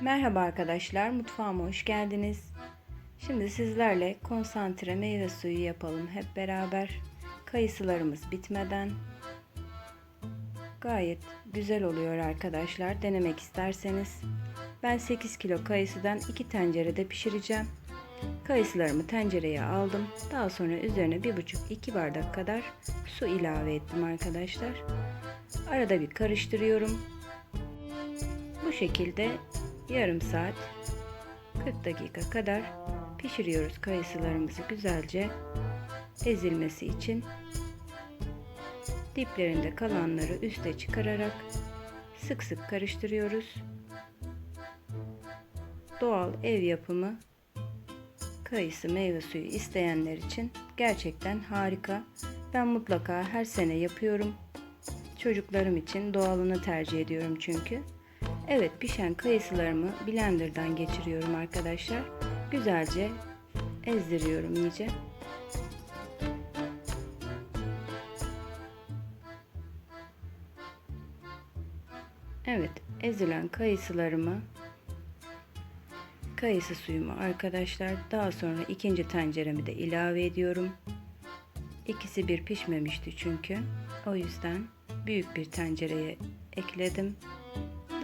Merhaba arkadaşlar, mutfağıma hoş geldiniz. Şimdi sizlerle konsantre meyve suyu yapalım hep beraber. Kayısılarımız bitmeden. Gayet güzel oluyor arkadaşlar. Denemek isterseniz. Ben 8 kilo kayısıdan 2 tencerede pişireceğim. Kayısılarımı tencereye aldım. Daha sonra üzerine 1,5-2 bardak kadar su ilave ettim arkadaşlar. Arada bir karıştırıyorum. Bu şekilde yarım saat 40 dakika kadar pişiriyoruz kayısılarımızı güzelce ezilmesi için. Diplerinde kalanları üste çıkararak sık sık karıştırıyoruz. Doğal ev yapımı kayısı meyve suyu isteyenler için gerçekten harika. Ben mutlaka her sene yapıyorum. Çocuklarım için doğalını tercih ediyorum çünkü. Evet pişen kayısılarımı blenderdan geçiriyorum arkadaşlar. Güzelce ezdiriyorum iyice. Evet ezilen kayısılarımı kayısı suyumu arkadaşlar daha sonra ikinci tenceremi de ilave ediyorum. İkisi bir pişmemişti çünkü. O yüzden büyük bir tencereye ekledim.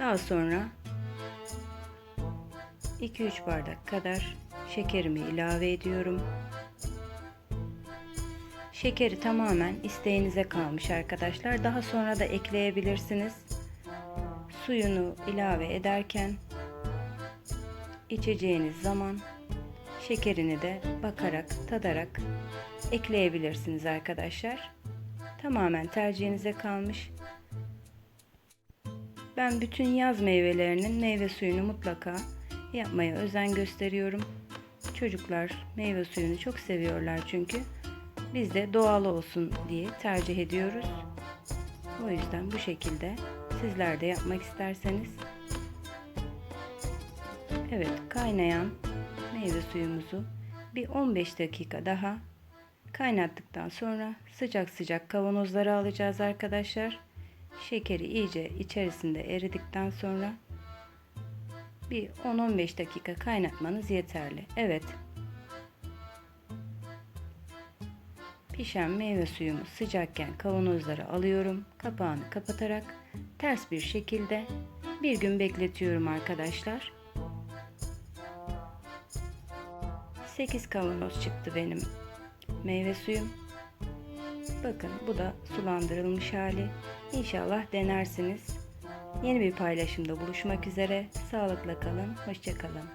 Daha sonra 2-3 bardak kadar şekerimi ilave ediyorum. Şekeri tamamen isteğinize kalmış arkadaşlar. Daha sonra da ekleyebilirsiniz. Suyunu ilave ederken içeceğiniz zaman şekerini de bakarak, tadarak ekleyebilirsiniz arkadaşlar. Tamamen tercihinize kalmış. Ben bütün yaz meyvelerinin meyve suyunu mutlaka yapmaya özen gösteriyorum. Çocuklar meyve suyunu çok seviyorlar çünkü. Biz de doğal olsun diye tercih ediyoruz. O yüzden bu şekilde sizler de yapmak isterseniz. Evet kaynayan meyve suyumuzu bir 15 dakika daha kaynattıktan sonra sıcak sıcak kavanozlara alacağız arkadaşlar. Şekeri iyice içerisinde eridikten sonra bir 10-15 dakika kaynatmanız yeterli. Evet. Pişen meyve suyumu sıcakken kavanozlara alıyorum. Kapağını kapatarak ters bir şekilde bir gün bekletiyorum arkadaşlar. 8 kavanoz çıktı benim meyve suyum. Bakın bu da sulandırılmış hali. İnşallah denersiniz. Yeni bir paylaşımda buluşmak üzere. Sağlıkla kalın, hoşçakalın.